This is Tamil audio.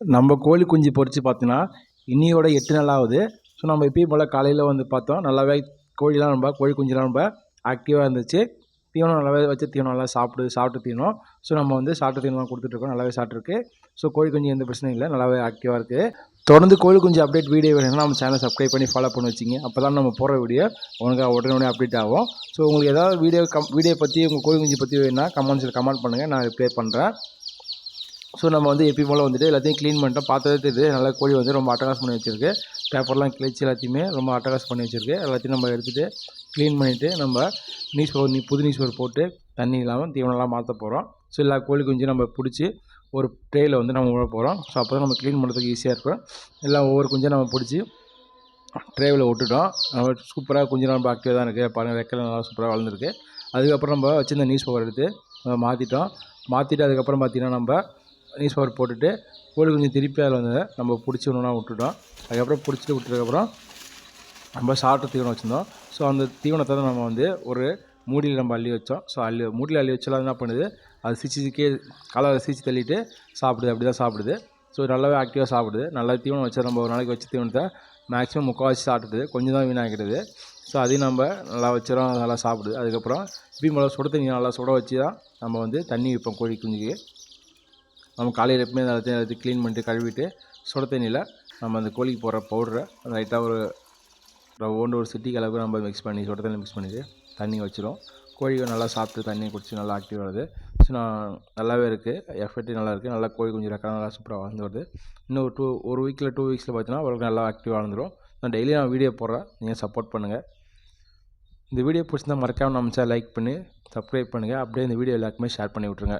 நம்ம கோழி குஞ்சு பொரித்து பார்த்தீங்கன்னா இன்னியோட எட்டு நாள் ஆகுது ஸோ நம்ம இப்பயும் போல் காலையில் வந்து பார்த்தோம். நல்லாவே கோழிலாம் ரொம்ப கோழி குஞ்சுலாம் ரொம்ப ஆக்டிவாக இருந்துச்சு. தீவனம் நல்லாவே வச்சு தீவனம் நல்லா சாப்பிடு சாப்பிட்டு தீவனம். ஸோ நம்ம வந்து சாப்பிட்டு தீவனம் கொடுத்துட்ருக்கோம் நல்லாவே சாப்பிட்ருக்கு ஸோ கோழி குஞ்சு எந்த பிரச்சனையும் இல்லை. நல்லாவே ஆக்டிவாக இருக்குது தொடர்ந்து கோழி குஞ்சு அப்டேட் வீடியோ வேணும்னா நம்ம சேனலை சப்ஸ்கிரைப் பண்ணி ஃபாலோ பண்ணி வச்சிங்க. அப்போ தான் நம்ம போடுற வீடியோ உங்களுக்கு உடனே உடனே அப்டேட் ஆகும். ஸோ உங்களுக்கு ஏதாவது வீடியோ கம் வீடியோ பற்றி உங்கள் கோழி குஞ்சு பற்றி வேணுன்னா கமெண்ட்ஸில் கமெண்ட் பண்ணுங்கள் நான் ரிப்ளை பண்ணுறேன் ஸோ நம்ம வந்து எப்பயும் போல் வந்துட்டு எல்லாத்தையும் க்ளீன் பண்ணிட்டோம். பார்த்ததே தெரியுது. நல்லா கோழி வந்து ரொம்ப அட்டகாஸ் பண்ணி வச்சுருக்கு. பேப்பர்லாம் கிழிச்சு எல்லாத்தையுமே ரொம்ப அட்டகாஸ் பண்ணி வச்சுருக்கு. எல்லாத்தையும் நம்ம எடுத்துகிட்டு க்ளீன் பண்ணிவிட்டு நம்ம நியூஸ் பேப்பர் நீ புது நியூஸ் பேப்பர் போட்டு தண்ணி இல்லாமல் தீவனம்லாம் மாற்ற போகிறோம் ஸோ எல்லா கோழி குஞ்சு நம்ம பிடிச்சி ஒரு ட்ரேயில் வந்து நம்ம விட போகிறோம் ஸோ அப்போ தான் நம்ம க்ளீன் பண்ணுறதுக்கு ஈஸியாக இருக்கும். எல்லாம் ஒவ்வொரு குஞ்சை நம்ம பிடிச்சி ட்ரேவில் விட்டுட்டோம் நம்ம சூப்பராக குஞ்சு நம்ம ஆக்டிவாக தான் இருக்குது பாருங்கள் ரெக்கல் நல்லா சூப்பராக வளர்ந்துருக்கு. அதுக்கப்புறம் நம்ம வச்சுருந்த நியூஸ் பேப்பர் எடுத்து நம்ம மாற்றிட்டோம் மாற்றிட்டு அதுக்கப்புறம் பார்த்திங்கன்னா நம்ம நியூஸ் பேப்பர் போட்டுட்டு கோழி குஞ்சு திருப்பி அதில் வந்து நம்ம பிடிச்சி ஒன்றா விட்டுட்டோம். அதுக்கப்புறம் பிடிச்சிட்டு விட்டுறதுக்கப்புறம் நம்ம சாப்பிட்ட தீவனம் வச்சுருந்தோம். ஸோ அந்த தீவனத்தை தான் நம்ம வந்து ஒரு மூடியில் நம்ம அள்ளி வச்சோம். ஸோ அள்ளி மூடியில் அள்ளி வச்சலாம் என்ன பண்ணுது? அது சிச்சிக்கே கலரை சிச்சி தள்ளிட்டு சாப்பிடுது அப்படி தான் சாப்பிடுது ஸோ நல்லாவே ஆக்டிவாக சாப்பிடுது. நல்லா தீவனம் வச்சா நம்ம ஒரு நாளைக்கு வச்ச தீவனத்தை மேக்ஸிமம் முக்கால்வாசி சாப்பிடுது கொஞ்சம் தான் வீணாகிடுது ஸோ அதையும் நம்ம நல்லா வச்சிடும் நல்லா சாப்பிடுது. அதுக்கப்புறம் இப்பயும் போல சுட தண்ணி நல்லா சுட வச்சு தான் நம்ம வந்து தண்ணி வைப்போம் கோழி குஞ்சுக்கு. நம்ம காலையில் எப்பவுமே எல்லாத்தையும் எல்லாத்தையும் க்ளீன் பண்ணிட்டு கழுவிட்டு சுட தண்ணியில் நம்ம அந்த கோழிக்கு போடுற பவுடரை லைட்டாக ஒரு ஒன்று ஒரு சிட்டி அளவுக்கு நம்ம மிக்ஸ் பண்ணி சுட தண்ணி மிக்ஸ் பண்ணிவிட்டு தண்ணி வச்சிடும் கோழிகள் நல்லா சாப்பிட்டு தண்ணி குடிச்சு நல்லா ஆக்டிவ் ஆகுது ஸோ நான் நல்லாவே இருக்குது எஃபெக்ட் நல்லா இருக்குது நல்லா கோழி கொஞ்சம் ரெக்கார்ட் நல்லா சூப்பராக வளர்ந்து வருது. இன்னும் ஒரு டூ ஒரு வீக்கில் டூ வீக்ஸில் பார்த்தீங்கன்னா உங்களுக்கு நல்லா ஆக்டிவ் வளர்ந்துடும் நான் டெய்லி நான் வீடியோ போடுறேன். நீங்கள் சப்போர்ட் பண்ணுங்கள் இந்த வீடியோ பிடிச்சிருந்தா மறக்காமல் நம்ம லைக் பண்ணி சப்ஸ்கிரைப் பண்ணுங்கள் அப்படியே இந்த வீடியோ எல்லாருக்குமே ஷேர் பண்ணி விட்ருங்க